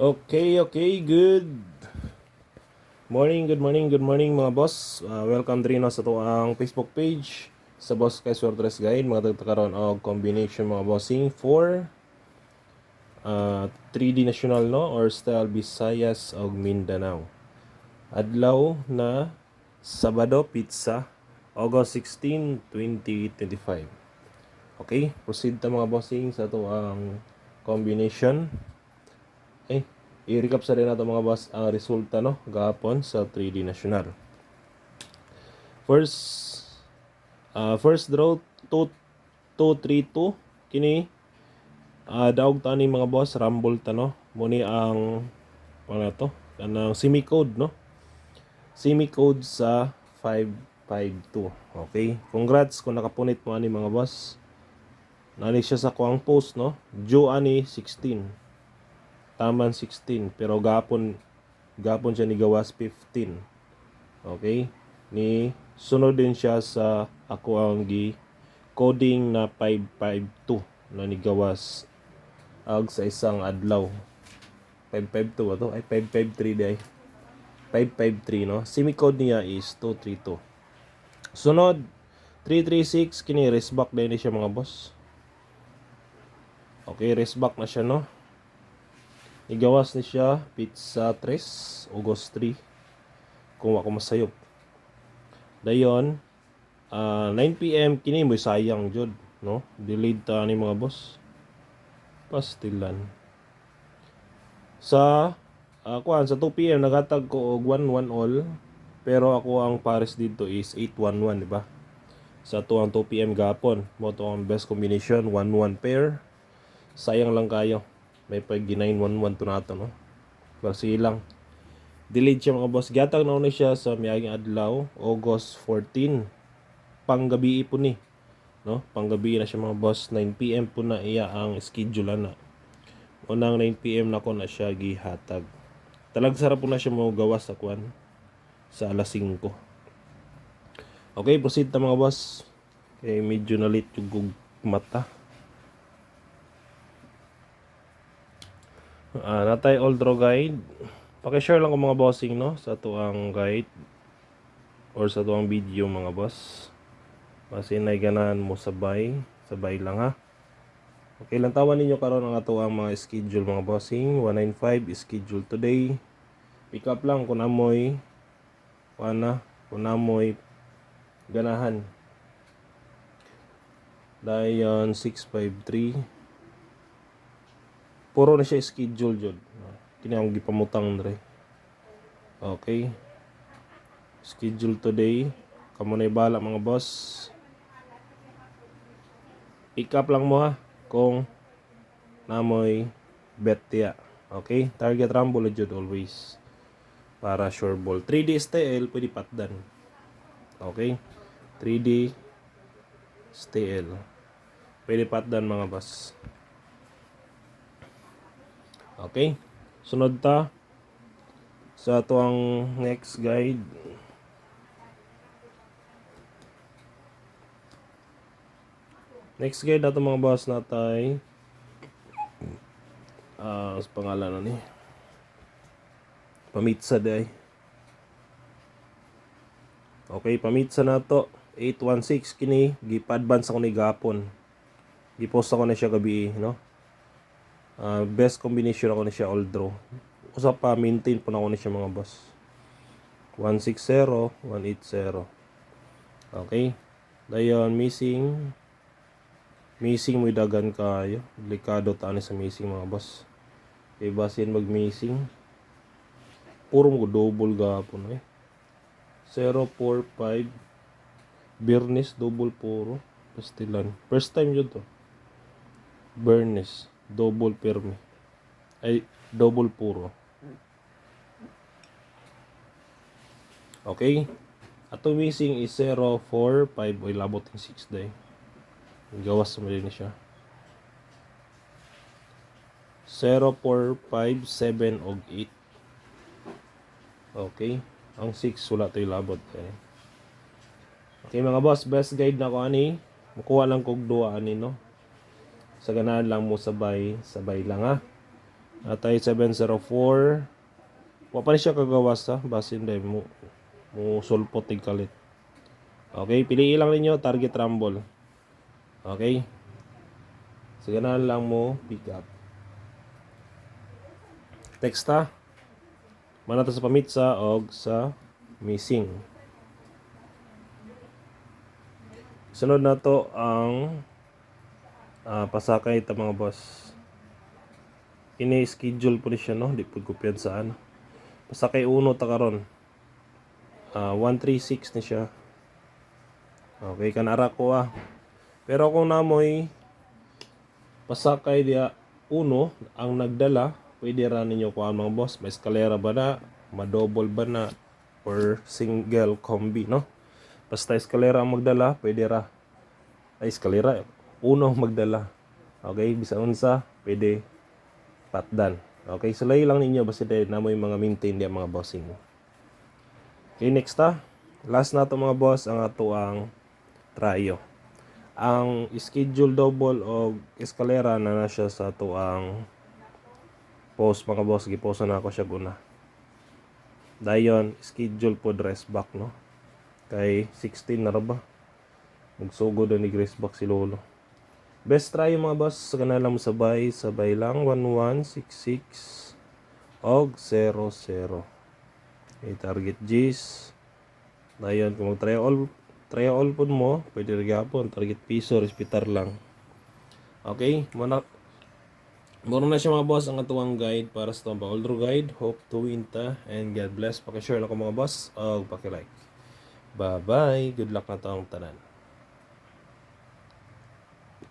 Okay, okay, good. Morning, good morning, good morning mga boss. Uh, welcome din sa to ang Facebook page sa Boss Kay Sortres Guide. Mga tagtakaroon og combination mga bossing for uh, 3D National no or Style Visayas og Mindanao. Adlaw na Sabado Pizza August 16, 2025. Okay, proceed ta mga bossing sa to ang combination i-recap sa rin natin mga boss ang resulta no gahapon sa 3D National. First uh, first draw 2 2 3 2 kini uh, daog tani mga boss rumble ta no. Muni ang ano to kanang semi code no semi code sa 552 okay. Congrats kung nakapunit mo ani mga boss. Nani siya sa kuang post no. Joe ani 16 taman 16 pero gapon gapon siya ni gawas 15 okay? Ni sunod din siya sa ako ang gi coding na 552 na ni gawas. Ag sa isang adlaw. 552 ba to? Ay 553 day 553 no? Semi-code niya is 232 sunod 336 kini rest back din siya mga boss. Okay rest back na siya no Igawas ni siya pizza 3 August 3 kung ako masayop. Dayon uh, 9 PM kini mo sayang jud no? Delayed ta ni mga boss. Pastilan. Sa uh, kuan sa 2 PM nagatag ko og 1-1 all pero ako ang pares dito is 8-1-1 di ba? Sa to ang 2 PM gapon mo to ang best combination 1-1 pair. Sayang lang kayo may pag 911 to nato no? Kasi lang. Delayed siya mga boss. Gatag na una siya sa miyaging adlaw August 14 panggabi po ni no? Panggabi na siya mga boss. 9 PM po na iya ang schedule na. Unang 9 PM na ko na siya gihatag. Talag sarap po na siya mo gawas sa kwan sa alas 5 okay proceed ta mga boss. Kay medyo nalit yung mata Ah, natay draw guide. Paki-share lang ko mga bossing no sa tuang guide or sa tuang video mga boss. Kasi nay ganahan mo sabay, sabay lang ha. Okay lang tawan ninyo karon ang ato ang mga schedule mga bossing. 195 schedule today. Pick up lang kung amoy ana kung amoy ganahan. Dayon 653 puro na siya schedule jud kini ang gipamutang dre okay. Schedule today. Kamo na bala mga boss. Pick up lang mo ha kung namoy bet tiya. Okay? Target rumble jud always. Para sure ball. 3D STL pwede patdan. Okay? 3D STL pwede patdan mga boss Okay? Sunod ta sa tuang next guide. Next guide nato mga boss natay ah uh, sa pangalan ni Pamitsa day. Okay, pamitsa na to 816 kini gipa-advance ako ni gapon. Gipost ako na siya gabi, no? Uh, best combination ako na siya all draw usap pa maintain po na ako na siya mga boss. 160 180 okay. Dayon missing. Missing mo dagan kayo. Delikado tani sa missing mga boss. Kay basin mag missing puro mo double gapon eh. 045 Bernis double puro. Pastilan. First time yun to. Bernis double permi. Ay double puro. Okay? Ato missing is 0 4 5 oy labot ng 6 day. Gawas sa mali siya. 0 4 5 7 og 8 okay? Ang 6 wala tayo labot eh. okay mga boss best guide na ko ani. Mukuha lang kog duwa ani no sa ganahan lang mo sabay sabay lang ha Atay 704. Wa pa siya kagawas ha. Basin dahil mo, mo sulpot kalit. Okay, piliin lang ninyo target rumble. Okay? So, ganahan lang mo pick up. Text ha. Mana to sa pamitsa o sa missing. Sunod na to ang ah, pasakay ta mga boss. Ini-schedule po ni siya no, di po ko saan. Pasakay uno ta karon. Ah, 136 ni siya. Okay, kanara ko ah. Pero kung namoy pasakay dia uno ang nagdala, pwede ra ninyo kuha mga boss. May eskalera ba na? Ma-double ba na? Or single combi, no? Basta eskalera ang magdala, pwede ra. Ay, eskalera. Uno magdala. Okay, bisa unsa, pwede patdan. Okay, sulay lang ninyo basta dahil na mo yung mga maintain diya mga bossing. Okay, next ta. Last na to mga boss, ang ato ang trio. Ang schedule double o eskalera na na siya sa ato ang post mga boss. Giposa na ako siya guna. Dayon, schedule po dress back, no? Kay 16 na ra ba? Nagsugod na ni Grace back si Lolo. Best try mga boss sa kanila mo sabay, sabay lang 1166 og 00. Okay, target G's. Dayon kung mag-try all try all po mo, pwede rin gapon target piso, respitar lang. Okay, muna Moro na siya mga boss ang atuang guide para sa itong older guide. Hope to win ta and God bless. Pakishare lang ko mga boss o pakilike. Bye bye. Good luck na taong tanan.